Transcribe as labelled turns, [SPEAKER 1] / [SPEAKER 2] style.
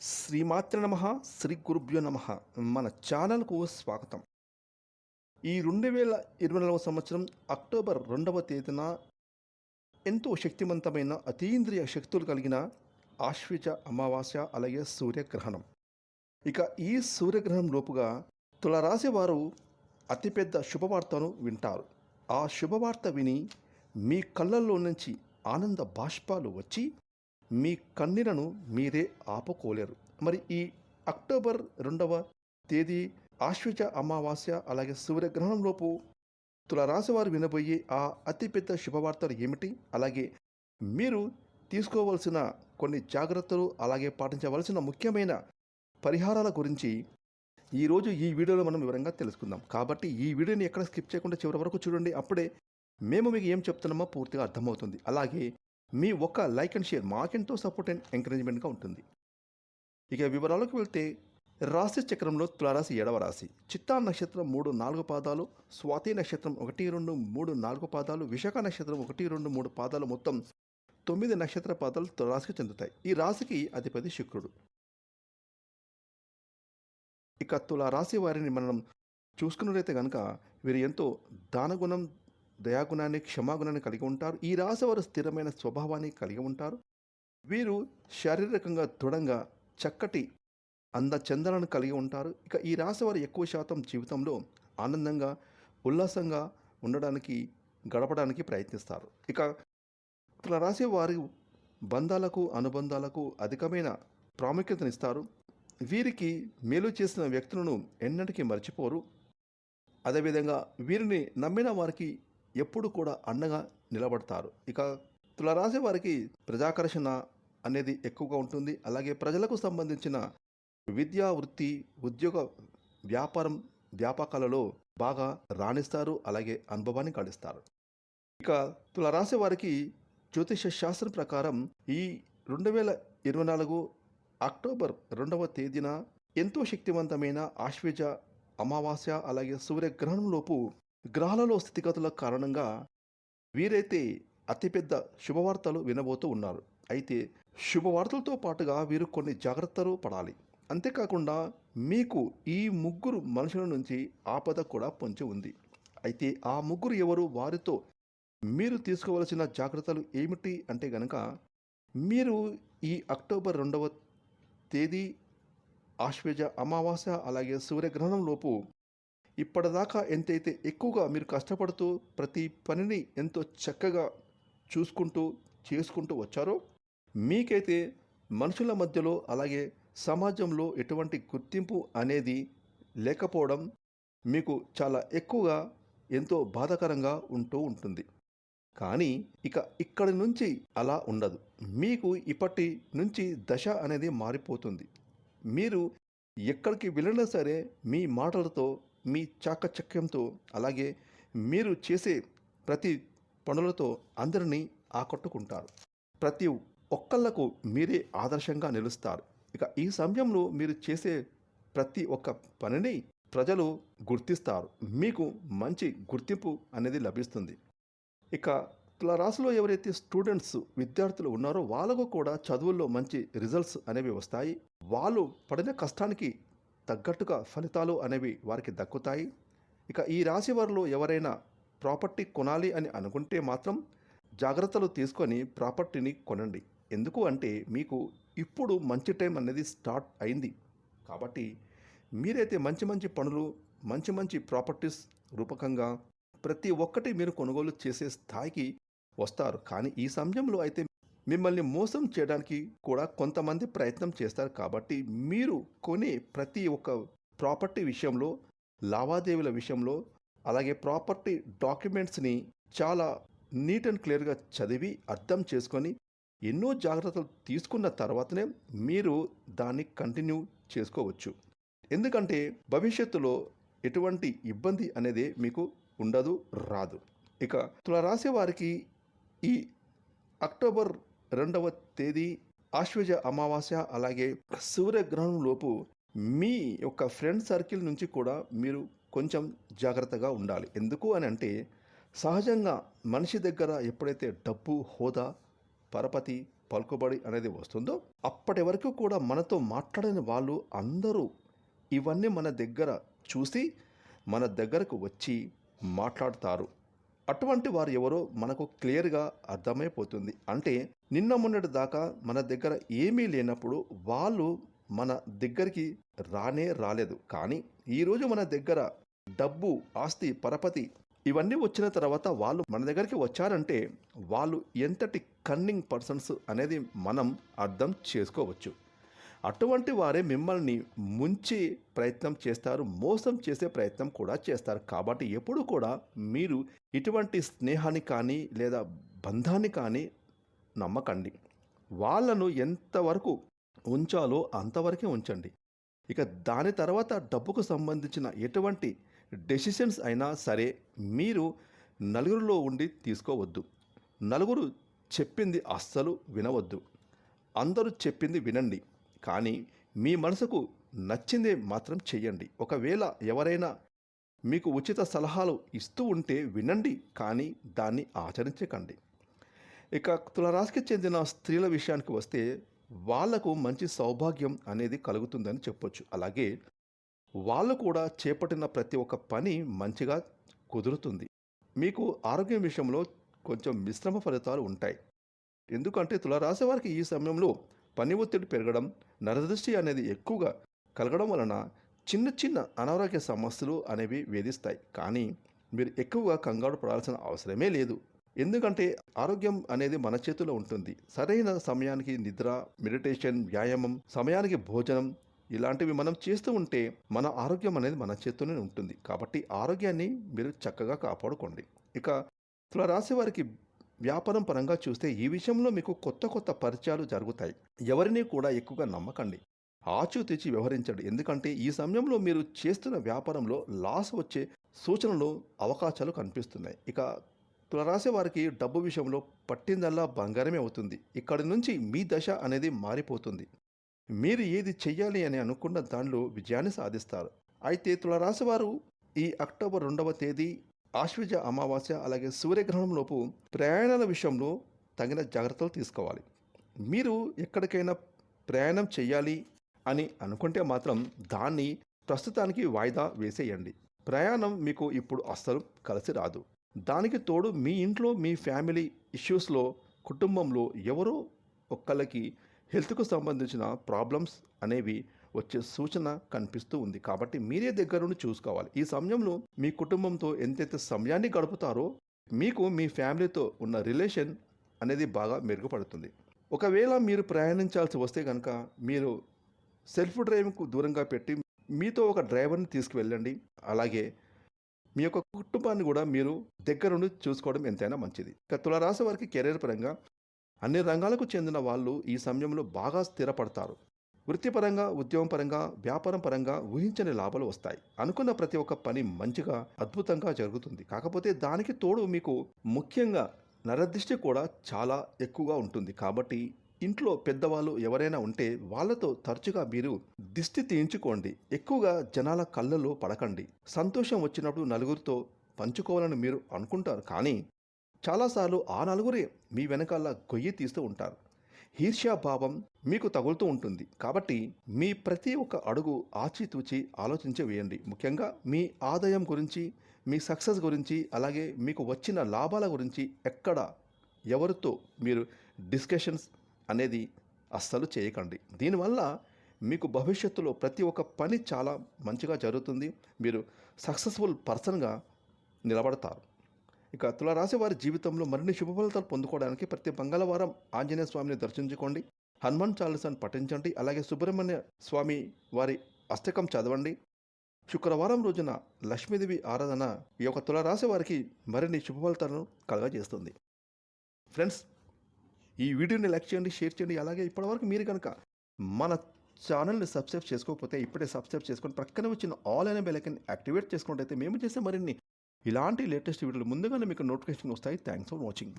[SPEAKER 1] శ్రీమాత్ర నమ శ్రీ గురుభ్యో నమ. మన ఛానల్కు స్వాగతం. ఈ రెండు వేల ఇరవై నాలుగవ సంవత్సరం అక్టోబర్ రెండవ తేదీన ఎంతో శక్తివంతమైన అతీంద్రియ శక్తులు కలిగిన ఆశ్విజ అమావాస్య అలాగే సూర్యగ్రహణం. ఇక ఈ సూర్యగ్రహణం లోపుగా తులరాశి వారు అతిపెద్ద శుభవార్తను వింటారు. ఆ శుభవార్త విని మీ కళ్ళల్లో నుంచి ఆనంద బాష్పాలు వచ్చి మీ కన్నీలను మీరే ఆపుకోలేరు. మరి ఈ అక్టోబర్ రెండవ తేదీ ఆశ్వజ అమావాస్య అలాగే సూర్యగ్రహణంలోపు తులరాశి వారు వినబోయే ఆ అతిపెద్ద శుభవార్తలు ఏమిటి? అలాగే మీరు తీసుకోవలసిన కొన్ని జాగ్రత్తలు అలాగే పాటించవలసిన ముఖ్యమైన పరిహారాల గురించి ఈరోజు ఈ వీడియోలో మనం వివరంగా తెలుసుకుందాం. కాబట్టి ఈ వీడియోని ఎక్కడ స్కిప్ చేయకుండా చివరి వరకు చూడండి. అప్పుడే మేము మీకు ఏం చెప్తున్నామో పూర్తిగా అర్థమవుతుంది. అలాగే మీ ఒక్క లైక్ అండ్ షేర్ మాకెంతో సపోర్ట్ అండ్ ఎంకరేజ్మెంట్గా ఉంటుంది. ఇక వివరాలకు వెళ్తే రాశి చక్రంలో తులారాశి ఏడవ రాశి. చిత్తా నక్షత్రం మూడు నాలుగు పాదాలు స్వాతి నక్షత్రం ఒకటి రెండు మూడు నాలుగు పాదాలు విశాఖ నక్షత్రం ఒకటి రెండు మూడు పాదాలు మొత్తం తొమ్మిది నక్షత్ర పాదాలు తులారాశికి చెందుతాయి. ఈ రాశికి అధిపతి శుక్రుడు. ఇక తుల రాశి వారిని మనం చూసుకున్నట్లయితే కనుక వీరు ఎంతో దానగుణం దయాగుణాన్ని క్షమాగుణాన్ని కలిగి ఉంటారు. ఈ రాశి వారు స్థిరమైన స్వభావాన్ని కలిగి ఉంటారు. వీరు శారీరకంగా దృఢంగా చక్కటి అందచందనను కలిగి ఉంటారు. ఇక ఈ రాశి వారు ఎక్కువ శాతం జీవితంలో ఆనందంగా ఉల్లాసంగా ఉండడానికి గడపడానికి ప్రయత్నిస్తారు. ఇక ఇట్లా రాశి వారి బంధాలకు అనుబంధాలకు అధికమైన ప్రాముఖ్యతనిస్తారు వీరికి మేలు చేసిన వ్యక్తులను ఎన్నటికీ మర్చిపోరు. అదేవిధంగా వీరిని నమ్మిన వారికి ఎప్పుడు కూడా అండగా నిలబడతారు. ఇక తులరాశి వారికి ప్రజాకర్షణ అనేది ఎక్కువగా ఉంటుంది. అలాగే ప్రజలకు సంబంధించిన విద్యా వృత్తి ఉద్యోగ వ్యాపారం వ్యాపకాలలో బాగా రాణిస్తారు. అలాగే అనుభవాన్ని గడిస్తారు ఇక తులరాశి వారికి జ్యోతిష శాస్త్రం ప్రకారం ఈ రెండు వేల ఇరవై నాలుగు అక్టోబర్ రెండవ తేదీన ఎంతో శక్తివంతమైన ఆశ్వేజ అమావాస్య అలాగే సూర్యగ్రహణంలోపు గ్రహాలలో స్థితిగతుల కారణంగా వీరైతే అతిపెద్ద శుభవార్తలు వినబోతూ ఉన్నారు. అయితే శుభవార్తలతో పాటుగా వీరు కొన్ని జాగ్రత్తలు పడాలి. అంతేకాకుండా మీకు ఈ ముగ్గురు మనుషుల నుంచి ఆపద కూడా పొంచి ఉంది. అయితే ఆ ముగ్గురు ఎవరు? వారితో మీరు తీసుకోవలసిన జాగ్రత్తలు ఏమిటి? అంటే గనక మీరు ఈ అక్టోబర్ రెండవ తేదీ ఆశ్వేజ అమావాస్య అలాగే సూర్యగ్రహణంలోపు ఇప్పటిదాకా ఎంతైతే ఎక్కువగా మీరు కష్టపడుతూ ప్రతి పనిని ఎంతో చక్కగా చూసుకుంటూ చేసుకుంటూ వచ్చారో మీకైతే మనుషుల మధ్యలో అలాగే సమాజంలో ఎటువంటి గుర్తింపు అనేది లేకపోవడం మీకు చాలా ఎక్కువగా ఎంతో బాధాకరంగా ఉంటూ ఉంటుంది. కానీ ఇక ఇక్కడి నుంచి అలా ఉండదు. మీకు ఇప్పటి నుంచి దశ అనేది మారిపోతుంది. మీరు ఎక్కడికి వెళ్ళినా సరే మీ మాటలతో మీ చాకచక్యంతో అలాగే మీరు చేసే ప్రతి పనులతో అందరినీ ఆకట్టుకుంటారు. ప్రతి ఒక్కళ్ళకు మీరే ఆదర్శంగా నిలుస్తారు. ఇక ఈ సమయంలో మీరు చేసే ప్రతి ఒక్క పనిని ప్రజలు గుర్తిస్తారు. మీకు మంచి గుర్తింపు అనేది లభిస్తుంది. ఇక రాశిలో ఎవరైతే స్టూడెంట్స్ విద్యార్థులు ఉన్నారో వాళ్ళకు కూడా చదువుల్లో మంచి రిజల్ట్స్ అనేవి వస్తాయి. వాళ్ళు పడిన కష్టానికి తగ్గట్టుగా ఫలితాలు అనేవి వారికి దక్కుతాయి. ఇక ఈ రాశి వారిలో ఎవరైనా ప్రాపర్టీ కొనాలి అని అనుకుంటే మాత్రం జాగ్రత్తలు తీసుకొని ప్రాపర్టీని కొనండి. ఎందుకు అంటే మీకు ఇప్పుడు మంచి టైం అనేది స్టార్ట్ అయింది. కాబట్టి మీరైతే మంచి మంచి పనులు మంచి మంచి ప్రాపర్టీస్ రూపకంగా ప్రతి ఒక్కటి మీరు కొనుగోలు చేసే స్థాయికి వస్తారు. కానీ ఈ సమయంలో అయితే మిమ్మల్ని మోసం చేయడానికి కూడా కొంతమంది ప్రయత్నం చేస్తారు కాబట్టి మీరు కొనే ప్రతి ఒక్క ప్రాపర్టీ విషయంలో లావాదేవీల విషయంలో అలాగే ప్రాపర్టీ డాక్యుమెంట్స్ని చాలా నీట్ అండ్ క్లియర్గా చదివి అర్థం చేసుకొని ఎన్నో జాగ్రత్తలు తీసుకున్న తర్వాతనే మీరు దాన్ని కంటిన్యూ చేసుకోవచ్చు. ఎందుకంటే భవిష్యత్తులో ఎటువంటి ఇబ్బంది అనేది మీకు ఉండదు రాదు. ఇక తులరాశి వారికి ఈ అక్టోబర్ రెండవ తేదీ ఆశ్వజ అమావాస్య అలాగే సూర్యగ్రహణం లోపు మీ యొక్క ఫ్రెండ్ సర్కిల్ నుంచి కూడా మీరు కొంచెం జాగ్రత్తగా ఉండాలి. ఎందుకు అని అంటే సహజంగా మనిషి దగ్గర ఎప్పుడైతే డబ్బు హోదా పరపతి పలుకుబడి అనేది వస్తుందో అప్పటి వరకు కూడా మనతో మాట్లాడని వాళ్ళు అందరూ ఇవన్నీ మన దగ్గర చూసి మన దగ్గరకు వచ్చి మాట్లాడతారు. అటువంటి వారు ఎవరో మనకు క్లియర్గా అర్థమైపోతుంది. అంటే నిన్న మొన్నటి దాకా మన దగ్గర ఏమీ లేనప్పుడు వాళ్ళు మన దగ్గరికి రానే రాలేదు. కానీ ఈరోజు మన దగ్గర డబ్బు ఆస్తి పరపతి ఇవన్నీ వచ్చిన తర్వాత వాళ్ళు మన దగ్గరికి వచ్చారంటే వాళ్ళు ఎంతటి కన్నింగ్ పర్సన్స్ అనేది మనం అర్థం చేసుకోవచ్చు. అటువంటి వారే మిమ్మల్ని ముంచే ప్రయత్నం చేస్తారు మోసం చేసే ప్రయత్నం కూడా చేస్తారు. కాబట్టి ఎప్పుడు కూడా మీరు ఇటువంటి స్నేహాన్ని కానీ లేదా బంధాన్ని కానీ నమ్మకండి. వాళ్ళను ఎంతవరకు ఉంచాలో అంతవరకే ఉంచండి. ఇక దాని తర్వాత డబ్బుకు సంబంధించిన ఎటువంటి డెసిషన్స్ అయినా సరే మీరు నలుగురిలో ఉండి తీసుకోవద్దు. నలుగురు చెప్పింది అస్సలు వినవద్దు. అందరూ చెప్పింది వినండి. కానీ మీ మనసుకు నచ్చిందే మాత్రం చెయ్యండి. ఒకవేళ ఎవరైనా మీకు ఉచిత సలహాలు ఇస్తూ ఉంటే వినండి కానీ దాన్ని ఆచరించకండి. ఇక తులరాశికి చెందిన స్త్రీల విషయానికి వస్తే వాళ్ళకు మంచి సౌభాగ్యం అనేది కలుగుతుందని చెప్పొచ్చు. అలాగే వాళ్ళు కూడా చేపట్టిన ప్రతి ఒక్క పని మంచిగా కుదురుతుంది. మీకు ఆరోగ్యం విషయంలో కొంచెం మిశ్రమ ఫలితాలు ఉంటాయి. ఎందుకంటే తులరాశి వారికి ఈ సమయంలో పని ఒత్తిడి పెరగడం నరదృష్టి అనేది ఎక్కువగా కలగడం వలన చిన్న చిన్న అనారోగ్య సమస్యలు అనేవి వేధిస్తాయి. కానీ మీరు ఎక్కువగా కంగారు పడాల్సిన అవసరమే లేదు. ఎందుకంటే ఆరోగ్యం అనేది మన చేతిలో ఉంటుంది. సరైన సమయానికి నిద్ర మెడిటేషన్ వ్యాయామం సమయానికి భోజనం ఇలాంటివి మనం చేస్తూ ఉంటే మన ఆరోగ్యం అనేది మన చేతిలోనే ఉంటుంది. కాబట్టి ఆరోగ్యాన్ని మీరు చక్కగా కాపాడుకోండి. ఇక తులరాశి వారికి వ్యాపారం పరంగా చూస్తే ఈ విషయంలో మీకు కొత్త కొత్త పరిచయాలు జరుగుతాయి. ఎవరిని కూడా ఎక్కువగా నమ్మకండి. ఆచూతీచి వ్యవహరించండి. ఎందుకంటే ఈ సమయంలో మీరు చేస్తున్న వ్యాపారంలో లాస్ వచ్చే సూచనలు అవకాశాలు కనిపిస్తున్నాయి. ఇక తులరాశి వారికి డబ్బు విషయంలో పట్టిందల్లా బంగారమే అవుతుంది. ఇక్కడి నుంచి మీ దశ అనేది మారిపోతుంది. మీరు ఏది చెయ్యాలి అని అనుకున్న దానిలో విజయాన్ని సాధిస్తారు. అయితే తులరాశి వారు ఈ అక్టోబర్ రెండవ తేదీ ఆశ్వజ అమావాస్య అలాగే సూర్యగ్రహణంలోపు ప్రయాణాల విషయంలో తగిన జాగ్రత్తలు తీసుకోవాలి. మీరు ఎక్కడికైనా ప్రయాణం చేయాలి అని అనుకుంటే మాత్రం దాన్ని ప్రస్తుతానికి వాయిదా వేసేయండి. ప్రయాణం మీకు ఇప్పుడు అస్సలు కలిసి రాదు. దానికి తోడు మీ ఇంట్లో మీ ఫ్యామిలీ ఇష్యూస్లో కుటుంబంలో ఎవరో ఒక్కళ్ళకి హెల్త్కు సంబంధించిన ప్రాబ్లమ్స్ అనేవి వచ్చే సూచన కనిపిస్తూ ఉంది. కాబట్టి మీరే దగ్గర నుండి చూసుకోవాలి. ఈ సమయంలో మీ కుటుంబంతో ఎంతైతే సమయాన్ని గడుపుతారో మీకు మీ ఫ్యామిలీతో ఉన్న రిలేషన్ అనేది బాగా మెరుగుపడుతుంది. ఒకవేళ మీరు ప్రయాణించాల్సి వస్తే కనుక మీరు సెల్ఫ్ డ్రైవింగ్కు దూరంగా పెట్టి మీతో ఒక డ్రైవర్ని తీసుకువెళ్ళండి. అలాగే మీ యొక్క కుటుంబాన్ని కూడా మీరు దగ్గరుండి చూసుకోవడం ఎంతైనా మంచిది. ఇక తులరాశి వారికి కెరీర్ పరంగా అన్ని రంగాలకు చెందిన వాళ్ళు ఈ సమయంలో బాగా స్థిరపడతారు. వృత్తిపరంగా ఉద్యోగం పరంగా వ్యాపారం పరంగా ఊహించని లాభాలు వస్తాయి. అనుకున్న ప్రతి ఒక్క పని మంచిగా అద్భుతంగా జరుగుతుంది. కాకపోతే దానికి తోడు మీకు ముఖ్యంగా నరదృష్టి కూడా చాలా ఎక్కువగా ఉంటుంది. కాబట్టి ఇంట్లో పెద్దవాళ్ళు ఎవరైనా ఉంటే వాళ్ళతో తరచుగా మీరు దిష్టి తీయించుకోండి. ఎక్కువగా జనాల కళ్ళలో పడకండి. సంతోషం వచ్చినప్పుడు నలుగురితో పంచుకోవాలని మీరు అనుకుంటారు. కానీ చాలాసార్లు ఆ నలుగురే మీ వెనకాల గొయ్యి తీస్తూ ఉంటారు. ఈర్ష్యాభావం మీకు తగులుతూ ఉంటుంది. కాబట్టి మీ ప్రతి ఒక్క అడుగు ఆచితూచి ఆలోచించి వేయండి. ముఖ్యంగా మీ ఆదాయం గురించి మీ సక్సెస్ గురించి అలాగే మీకు వచ్చిన లాభాల గురించి ఎక్కడ ఎవరితో మీరు డిస్కషన్స్ అనేది అస్సలు చేయకండి. దీనివల్ల మీకు భవిష్యత్తులో ప్రతి ఒక్క పని చాలా మంచిగా జరుగుతుంది. మీరు సక్సెస్ఫుల్ పర్సన్గా నిలబడతారు. ఇక తులారాశి వారి జీవితంలో మరిన్ని శుభ ఫలితాలు పొందుకోవడానికి ప్రతి మంగళవారం ఆంజనేయ స్వామిని దర్శించుకోండి. హనుమాన్ చాలీసాను పఠించండి. అలాగే సుబ్రహ్మణ్య స్వామి వారి అష్టకం చదవండి. శుక్రవారం రోజున లక్ష్మీదేవి ఆరాధన ఈ యొక్క తులారాశి వారికి మరిన్ని శుభ ఫలితాలను కలగజేస్తుంది. ఫ్రెండ్స్ ఈ వీడియోని లైక్ చేయండి షేర్ చేయండి. అలాగే ఇప్పటివరకు మీరు కనుక మన ఛానల్ని సబ్స్క్రైబ్ చేసుకోకపోతే ఇప్పుడే సబ్స్క్రైబ్ చేసుకొని ప్రక్కన వచ్చిన ఆల్ అనే బెలైకన్ యాక్టివేట్ చేసుకుంటే అయితే మేము చేసే మరిన్ని ఇలాంటి లేటెస్ట్ వీడియోలు ముందుగానే మీకు నోటిఫికేషన్ వస్తాయి. Thanks for watching.